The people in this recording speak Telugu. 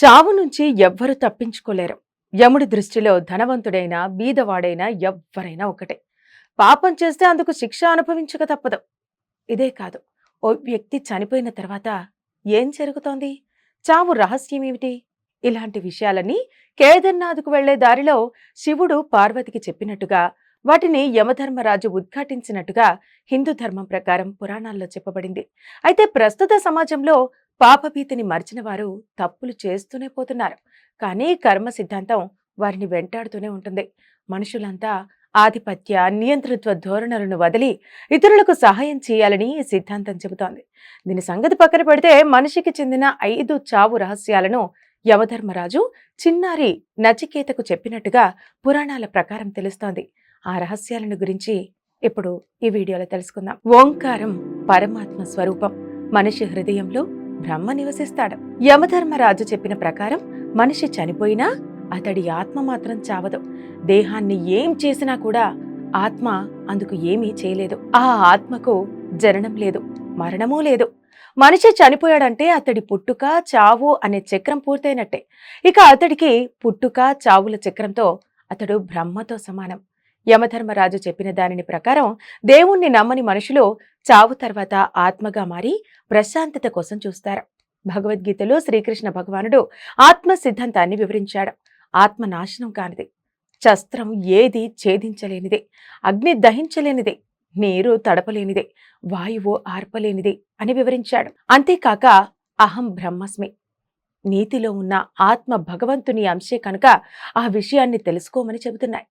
చావు నుంచి ఎవ్వరు తప్పించుకోలేరు. యముడి దృష్టిలో ధనవంతుడైనా బీదవాడైనా ఎవ్వరైనా ఒకటే. పాపం చేస్తే అందుకు శిక్ష అనుభవించక తప్పదు. ఇదే కాదు ఓ వ్యక్తి చనిపోయిన తర్వాత ఏం జరుగుతోంది? చావు రహస్యం ఏమిటి? ఇలాంటి విషయాలన్నీ కేదార్నాథ్కు వెళ్ళే దారిలో శివుడు పార్వతికి చెప్పినట్టుగా వాటిని యమధర్మరాజు ఉద్ఘాటించినట్టుగా హిందూ ధర్మం ప్రకారం పురాణాల్లో చెప్పబడింది. అయితే ప్రస్తుత సమాజంలో పాపభీతిని మర్చిన వారు తప్పులు చేస్తూనే పోతున్నారు. కానీ కర్మ సిద్ధాంతం వారిని వెంటాడుతూనే ఉంటుంది. మనుషులంతా ఆధిపత్య నియంతృత్వ ధోరణులను వదిలి ఇతరులకు సహాయం చేయాలని ఈ సిద్ధాంతం చెబుతోంది. దీని సంగతి పక్కన పెడితే మనిషికి చెందిన ఐదు చావు రహస్యాలను యమధర్మరాజు చిన్నారి నచికేతకు చెప్పినట్టుగా పురాణాల ప్రకారం తెలుస్తోంది. ఆ రహస్యాలను గురించి ఇప్పుడు ఈ వీడియోలో తెలుసుకుందాం. ఓంకారం పరమాత్మ స్వరూపం. మనిషి హృదయంలో బ్రహ్మ నివసిస్తాడు. యమధర్మరాజు చెప్పిన ప్రకారం మనిషి చనిపోయినా అతడి ఆత్మ మాత్రం చావదు. దేహాన్ని ఏం చేసినా కూడా ఆత్మ అందుకు ఏమీ చేయలేదు. ఆ ఆత్మకు జననం లేదు మరణమూ లేదు. మనిషి చనిపోయాడంటే అతడి పుట్టుక చావు అనే చక్రం పూర్తయినట్టే. ఇక అతడికి పుట్టుక చావుల చక్రంతో అతడు బ్రహ్మతో సమానం. యమధర్మరాజు చెప్పిన దానిని ప్రకారం దేవుణ్ణి నమ్మని మనుషులు చావు తర్వాత ఆత్మగా మారి ప్రశాంతత కోసం చూస్తారు. భగవద్గీతలో శ్రీకృష్ణ భగవానుడు ఆత్మ సిద్ధాంతాన్ని వివరించాడు. ఆత్మ నాశనం కానిది. శస్త్రం ఏది ఛేదించలేనిదే. అగ్ని దహించలేనిదే. నీరు తడపలేనిదే. వాయువు ఆర్పలేనిదే అని వివరించాడు. అంతేకాక అహం బ్రహ్మస్మి. నీతిలో ఉన్న ఆత్మ భగవంతుని అంశే కనుక ఆ విషయాన్ని తెలుసుకోమని చెబుతున్నాయి.